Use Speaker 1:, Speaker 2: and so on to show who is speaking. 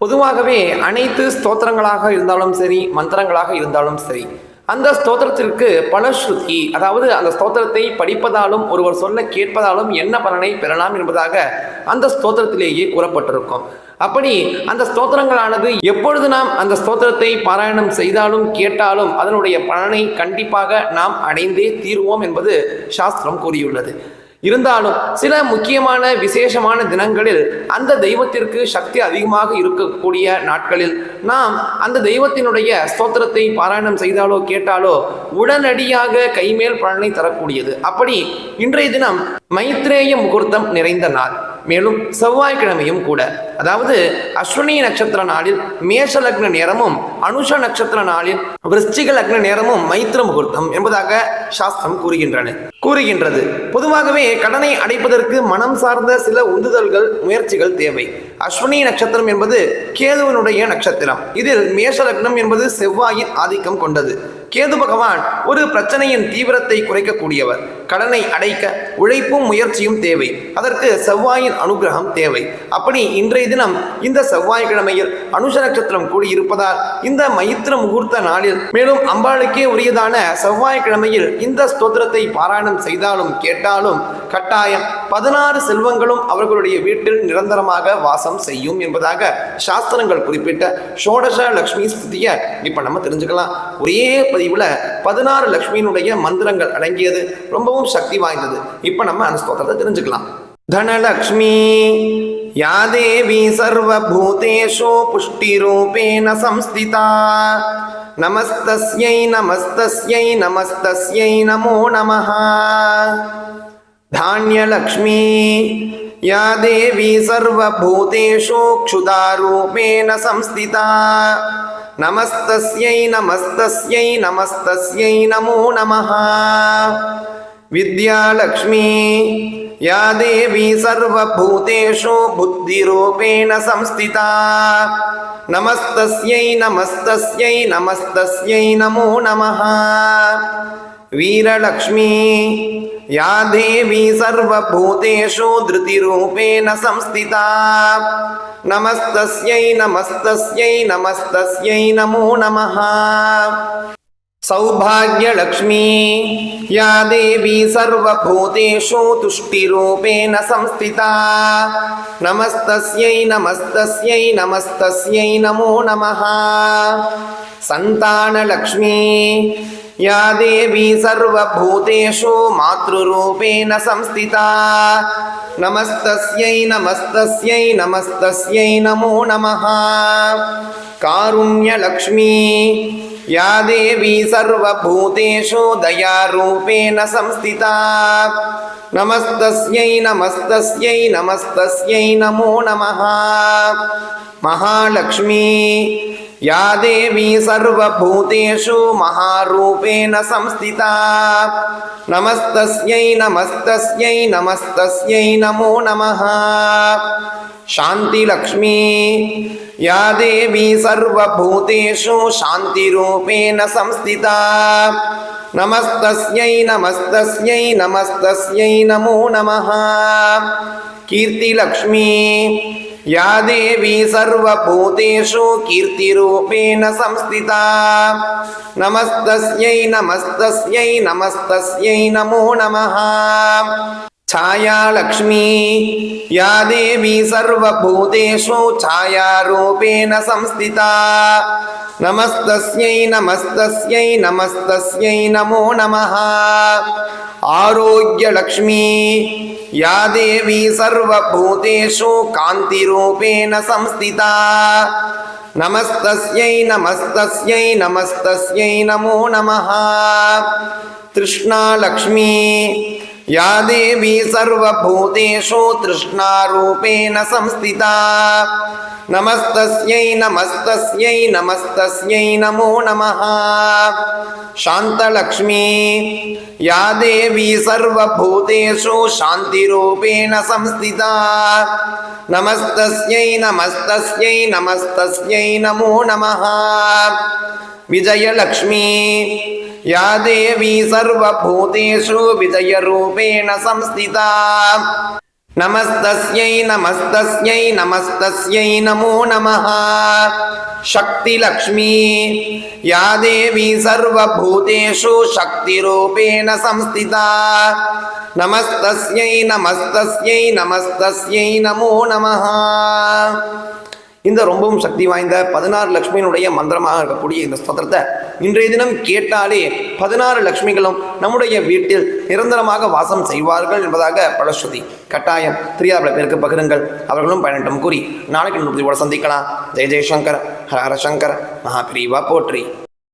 Speaker 1: பொதுவாகவே அனைத்து ஸ்தோத்திரங்களாக இருந்தாலும் சரி மந்திரங்களாக இருந்தாலும் சரி அந்த ஸ்தோத்திரத்திற்கு பலஸ்ருதி அதாவது அந்த ஸ்தோத்திரத்தை படிப்பதாலும் ஒருவர் சொல்ல கேட்பதாலும் என்ன பலனை பெறலாம் என்பதாக அந்த ஸ்தோத்திரத்திலேயே கூறப்பட்டிருக்கும். அப்படி அந்த ஸ்தோத்திரங்களானது எப்பொழுது நாம் அந்த ஸ்தோத்திரத்தை பாராயணம் செய்தாலும் கேட்டாலும் அதனுடைய பலனை கண்டிப்பாக நாம் அடைந்தே தீருவோம் என்பது சாஸ்திரம் கூறியுள்ளது. இருந்தாலும் சில முக்கியமான விசேஷமான தினங்களில் அந்த தெய்வத்திற்கு சக்தி அதிகமாக இருக்கக்கூடிய நாட்களில் நாம் அந்த தெய்வத்தினுடைய ஸ்தோத்திரத்தை பாராயணம் செய்தாலோ கேட்டாலோ உடனடியாக கைமேல் பலனை தரக்கூடியது. அப்படி இன்றைய தினம் மைத்ரேய முகூர்த்தம் நிறைந்த நாள். மேலும் செவ்வாய்க்கிழமையும் கூட. அதாவது அஸ்வினி நட்சத்திர நாளில் மேஷ லக்ன நேரமும் அனுஷ நட்சத்திர நாளில் விருச்சிக லக்ன நேரமும் மைத்திர முகூர்த்தம் என்பதாக சாஸ்திரம் கூறுகின்றன. கூறுகின்றது. பொதுவாகவே கடனை அடைப்பதற்கு மனம் சார்ந்த சில உந்துதல்கள் முயற்சிகள் தேவை. அஸ்வினி நட்சத்திரம் என்பது கேதுவனுடைய நட்சத்திரம். இதில் மேஷ லக்னம் என்பது செவ்வாயின் ஆதிக்கம் கொண்டது. கேது பகவான் ஒரு பிரச்சனையின் தீவிரத்தை குறைக்கக்கூடியவர். கடனை அடைக்க உழைப்பும் முயற்சியும் தேவை. அதற்கு செவ்வாயின் அனுகிரகம் தேவை. அப்படி இன்றைய தினம் இந்த செவ்வாய்க்கிழமையில் அனுஷ நட்சத்திரம் கூடியிருப்பதால் இந்த மைத்திர முகூர்த்த நாளில் மேலும் அம்பாளுக்கே உரியதான செவ்வாய்க்கிழமையில் இந்த ஸ்தோத்திரத்தை பாராயணம் செய்தாலும் கேட்டாலும் கட்டாயம் பதினாறு செல்வங்களும் அவர்களுடைய வீட்டில் நிரந்தரமாக வாசம் செய்யும் என்பதாக சாஸ்திரங்கள் குறிப்பிட்ட ஷோடச லக்ஷ்மி ஸ்துதியை இப்போ நம்ம தெரிஞ்சுக்கலாம். ஒரே பதிவுல பதினாறு லக்ஷ்மியினுடைய மந்திரங்கள் அடங்கியது ரொம்பவும் சக்தி வாய்ந்தது இப்ப நம்ம அந்த ஸ்தோத்திரத்தை தெரிஞ்சுக்கலாம் தனலக்ஷ்மி யா தேவி சர்வபூதேஷு புஷ்டிரூபேண சம்ஸ்திதா நமஸ்தஸ்யை நமஸ்தஸ்யை நமஸ்தஸ்யை நமோ நமः धान्यलक्ष्मी या देवी सर्वभूतेषु क्षुधारूपेण संस्थिता नमस्तस्यै नमस्तस्यै नमस्तस्यै नमो नमः विद्यालक्ष्मी या देवी सर्वभूतेषु बुद्धिरूपेण संस्थिता नमस्तस्यै नमस्तस्यै नमस्तस्यै नमो नमः वीरलक्ष्मी या देवी सर्वभूतेषु धृतिरूपेण संस्थिता। नमस्तस्यै नमस्तस्यै नमस्तस्यै नमो नमः। सौभाग्यलक्ष्मी या देवी सर्वभूतेषु तुष्टिरूपेण संस्थिता। नमस्तस्यै नमस्तस्यै नमस्तस्यै नमो नमः। सन्तानलक्ष्मी या देवी सर्वभूतेषु मातृरूपेण संस्थिता। नमस्तस्यै नमस्तस्यै नमस्तस्यै नमो नमः। कारुण्यलक्ष्मी या देवी सर्वभूतेषु दयारूपेण संस्थिता। नमस्तस्यै नमस्तस्यै नमस्तस्यै नमो नमः। महालक्ष्मी या देवी सर्वभूतेषु महारूपेण संस्थिता। नमस्तस्यै नमस्तस्यै नमस्तस्यै, नमो नमः। शान्तिलक्ष्मी, या देवी सर्वभूतेषु शान्तिरूपेण संस्थिता। नमस्तस्यै नमस्तस्यै नमस्तस्यै, नमो नमः। कीर्तिलक्ष्मी या देवी सर्वभूतेषु कीर्तिरूपेण संस्थिता। नमस्तस्यै नमस्तस्यै नमस्तस्यै नमो नमः। छायालक्ष्मी या देवी सर्वभूतेषु छायारूपेण संस्थिता। नमस्तस्यै नमस्तस्यै नमस्तस्यै नमो नमः। आरोग्यलक्ष्मी या देवी सर्वभूतेषु कान्तिरूपेण संस्थिता नमस्तस्यै नमस्तस्यै नमस्तस्यै नमो नमः तृष्णालक्ष्मी या देवी सर्वभूतेषु तृष्णारूपेण संस्थिता नमस्तस्यै नमस्तस्यै नमस्तस्यै नमो नमः शान्तलक्ष्मी या देवी सर्वभूतेषु शान्तिरूपेण संस्थिता नमस्तस्यै नमस्तस्यै नमस्तस्यै नमो नमः विजयलक्ष्मी या देवी सर्वभूतेषु विजयरूपेण संस्थिता नमस्तस्यै नमस्तस्यै नमस्तस्यै नमो नमः शक्तिलक्ष्मी या देवी सर्वभूतेषु शक्तिरूपेण संस्थिता नमस्तस्यै नमस्तस्यै नमस्तस्यै नमो नमः இந்த ரொம்பவும் சக்தி வாய்ந்த பதினாறு லக்ஷ்மியினுடைய மந்திரமாக இருக்கக்கூடிய இந்த ஸ்தோத்திரத்தை இன்றைய தினம் கேட்டாலே பதினாறு லக்ஷ்மிகளும் நம்முடைய வீட்டில் நிரந்தரமாக வாசம் செய்வார்கள் என்பதாக பலஸ்ருதி கட்டாயம். தெரியாத பேருக்கு பகிருங்கள். அவர்களும் பயனட்டும் கூறி நாளைக்கு நூற்றி கூட சந்திக்கலாம். ஜெய ஜெயசங்கர் ஹர ஹர சங்கர் மகாபிரிவா போற்றி.